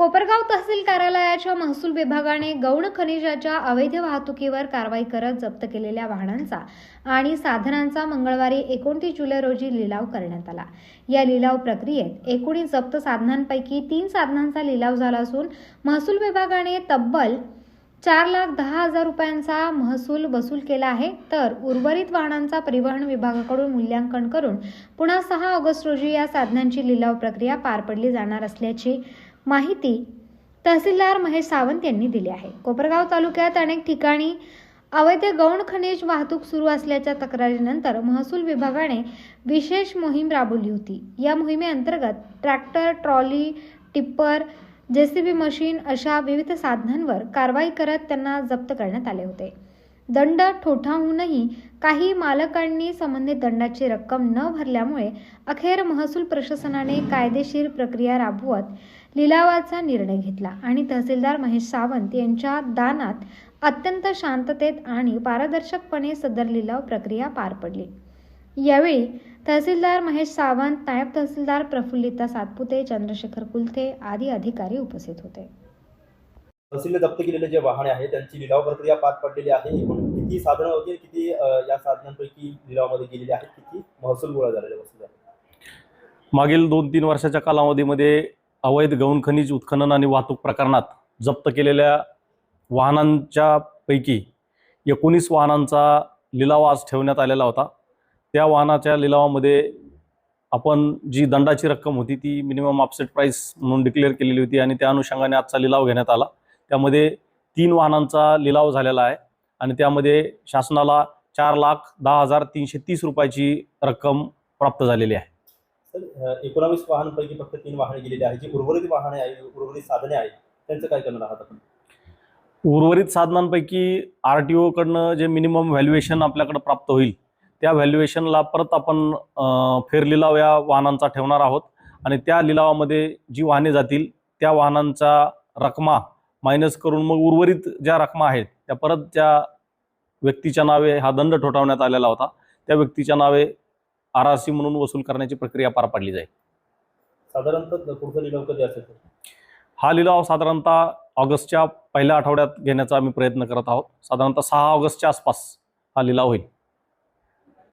कोपरगाव तहसील कार्यालयाच्या महसूल विभागाने गौण खनिजाच्या अवैध वाहतुकीवर कारवाई करत जप्त केलेल्या वाहनांचा आणि साधनांचा मंगळवारी एकोणतीस जुलै रोजी लिलाव करण्यात आला. या लिलाव प्रक्रियेत एकोणीस जप्त साधनांपैकी तीन साधनांचा लिलाव झाला असून महसूल विभागाने तब्बल चार लाख दहा हजार रुपयांचा महसूल वसूल केला आहे. तर उर्वरित वाहनांचा परिवहन विभागाकडून मूल्यांकन करून पुन्हा सहा ऑगस्ट रोजी या साधनांची लिलाव प्रक्रिया पार पडली जाणार असल्याची माहिती तहसीलदार महेश सावंत यांनी दिली आहे. कोपरगाव तालुक्यात अनेक ठिकाणी अवैध गौण खनिज वाहतूक सुरू असल्याच्या तक्रारीनंतर महसूल विभागाने विशेष मोहीम राबवली होती. या मोहिमेअंतर्गत tractor trolley tipper JCB machine अशा विविध साधनांवर कारवाई करत त्यांना जप्त करण्यात आले होते. दंड ठोठाहूनही काही मालकांनी संबंधित दंडाची रक्कम न भरल्यामुळे अखेर महसूल प्रशासनाने कायदेशीर प्रक्रिया राबवत लिलावाचा निर्णय घेतला आणि तहसीलदार महेश सावंत यांच्या दानात अत्यंत शांततेत आणि पारदर्शकपणे सदर लिलाव प्रक्रिया पार पडली. यावेळी तहसीलदार महेश सावंत नायब तहसीलदार प्रफुल्लिता सातपुते चंद्रशेखर कुलथे आदी अधिकारी उपस्थित होते. तहसीलने जप्त केलेले जे वाहने आहेत त्यांची लिलाव प्रक्रिया पार पडलेली आहे. एकूण किती साधनं होती? किती या साधनांपैकी लिलावामध्ये गेलेली आहेत? किती महसूल गोळा वस्तू मागील दोन तीन वर्षाच्या कालावधीमध्ये अवैध गौण खनिज उत्खनन आणि वाहतूक प्रकरणात जप्त केलेल्या वाहनांच्या पैकी एकोणीस वाहनांचा लिलाव आज ठेवण्यात आलेला होता. त्या वाहनाच्या लिलावामध्ये आपण जी दंडाची रक्कम होती ती मिनिमम ऑफसेट प्राईस म्हणून डिक्लेअर केलेली होती आणि त्या अनुषंगाने आजचा लिलाव घेण्यात आला. त्यामध्ये तीन वाहनांचा लिलाव झालेला आहे आणि त्यामध्ये शासनाला चार लाख दहा हजार तीनशे तीस रुपयाची रक्कम प्राप्त झालेली आहे. सर एकोणावीस वाहनांपैकी फक्त तीन वाहने गेलेली आहेत. जी उर्वरित वाहने आहेत उर्वरित साधने आहेत त्यांचं काय करणार आहात आपण? उर्वरित साधनांपैकी आर टी ओकडनं जे मिनिमम व्हॅल्युएशन आपल्याकडे प्राप्त होईल त्या व्हॅल्युएशनला परत आपण फेर लिलाव या वाहनांचा ठेवणार आहोत. आणि त्या लिलावामध्ये जी वाहने जातील त्या वाहनांचा रकमा मायनस करून मग उर्वरित ज्या रकमा आहेत त्या परत त्या व्यक्तीच्या नावे हा दंड ठोठावण्यात आलेला होता त्या व्यक्तीच्या नावे आर आर सी म्हणून वसूल करण्याची प्रक्रिया पार पाडली जाईल. साधारणतः पुढचा लिलाव कधी असेल हा लिलाव साधारणतः ऑगस्टच्या पहिल्या आठवड्यात घेण्याचा आम्ही प्रयत्न करत आहोत. साधारणतः सहा ऑगस्टच्या आसपास हा लिलाव होईल.